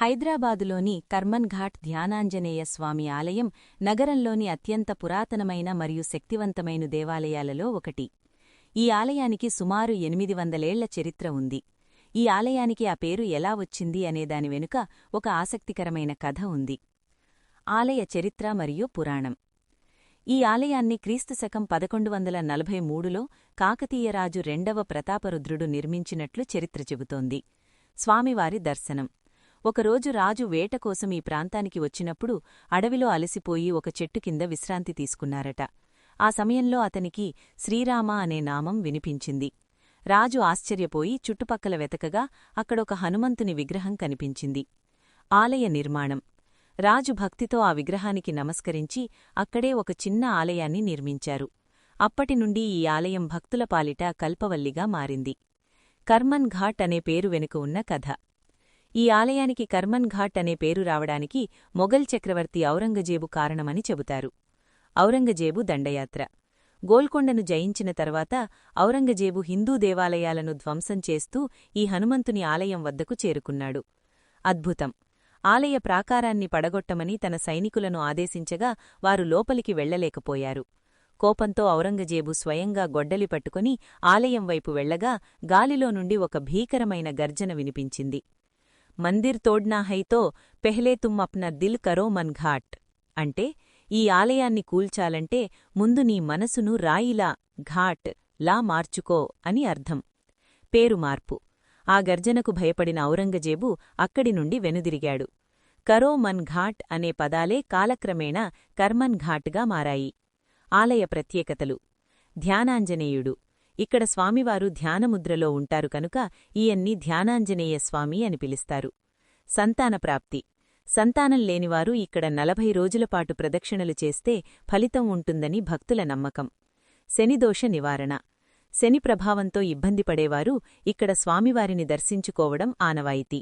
హైదరాబాదులోని కర్మన్ ఘాట్ ధ్యానాంజనేయ స్వామి ఆలయం నగరంలోని అత్యంత పురాతనమైన మరియు శక్తివంతమైన దేవాలయాలలో ఒకటి. ఈ ఆలయానికి సుమారు ఎనిమిది వందలేళ్ళ చరిత్ర ఉంది. ఈ ఆలయానికి ఆ పేరు ఎలా వచ్చింది అనేదాని వెనుక ఒక ఆసక్తికరమైన కథ ఉంది. ఆలయ చరిత్ర మరియు పురాణం. ఈ ఆలయాన్ని క్రీస్తుశకం పదకొండు వందల నలభై మూడులో కాకతీయరాజు రెండవ ప్రతాపరుద్రుడు నిర్మించినట్లు చరిత్ర చెబుతోంది. స్వామివారి దర్శనం. ఒకరోజు రాజు వేట కోసం ఈ ప్రాంతానికి వచ్చినప్పుడు అడవిలో అలసిపోయి ఒక చెట్టు కింద విశ్రాంతి తీసుకున్నారట. ఆ సమయంలో అతనికి శ్రీరామ అనే నామం వినిపించింది. రాజు ఆశ్చర్యపోయి చుట్టుపక్కల వెతకగా అక్కడొక హనుమంతుని విగ్రహం కనిపించింది. ఆలయ నిర్మాణం. రాజు భక్తితో ఆ విగ్రహానికి నమస్కరించి అక్కడే ఒక చిన్న ఆలయాన్ని నిర్మించారు. అప్పటినుండి ఈ ఆలయం భక్తుల పాలిట కల్పవల్లిగా మారింది. కర్మన్ ఘాట్ అనే పేరు వెనుక ఉన్న కథ. ఈ ఆలయానికి కర్మన్ ఘాట్ అనే పేరు రావడానికి మొఘల్ చక్రవర్తి ఔరంగజేబు కారణమని చెబుతారు. ఔరంగజేబు దండయాత్ర. గోల్కొండను జయించిన తర్వాత ఔరంగజేబు హిందూ దేవాలయాలను ధ్వంసం చేస్తూ ఈ హనుమంతుని ఆలయం వద్దకు చేరుకున్నాడు. అద్భుతం! ఆలయ ప్రాకారాన్ని పడగొట్టమని తన సైనికులను ఆదేశించగా వారు లోపలికి వెళ్ళలేకపోయారు కోపంతో ఔరంగజేబు స్వయంగా గొడ్డలి పట్టుకుని ఆలయం వైపు వెళ్ళగా గాలిలో నుండి ఒక భీకరమైన గర్జన వినిపించింది. మందిర్ తోడ్నా హైతో పెహ్లే తుమ్ అప్న దిల్ కరో మన్ ఘాట్. అంటే ఈ ఆలయాన్ని కూల్చాలంటే ముందు నీ మనసును రాయిలా ఘాట్ లా మార్చుకో అని అర్థం. పేరు మార్పు. ఆ గర్జనకు భయపడిన ఔరంగజేబు అక్కడి నుండి వెనుదిరిగాడు. కరో మన్ ఘాట్ అనే పదాలే కాలక్రమేణా కర్మన్ ఘాట్గా మారాయి. ఆలయ ప్రత్యేకతలు. ధ్యానాంజనేయుడు. ఇక్కడ స్వామివారు ధ్యానముద్రలో ఉంటారు కనుక ఈయన్ని ధ్యానాంజనేయ స్వామి అని పిలుస్తారు. సంతానప్రాప్తి సంతానం లేనివారు ఇక్కడ నలభై రోజులపాటు ప్రదక్షిణలు చేస్తే ఫలితం ఉంటుందని భక్తుల నమ్మకం. శనిదోష నివారణ. శని ప్రభావంతో ఇబ్బంది పడేవారు ఇక్కడ స్వామివారిని దర్శించుకోవడం ఆనవాయితీ.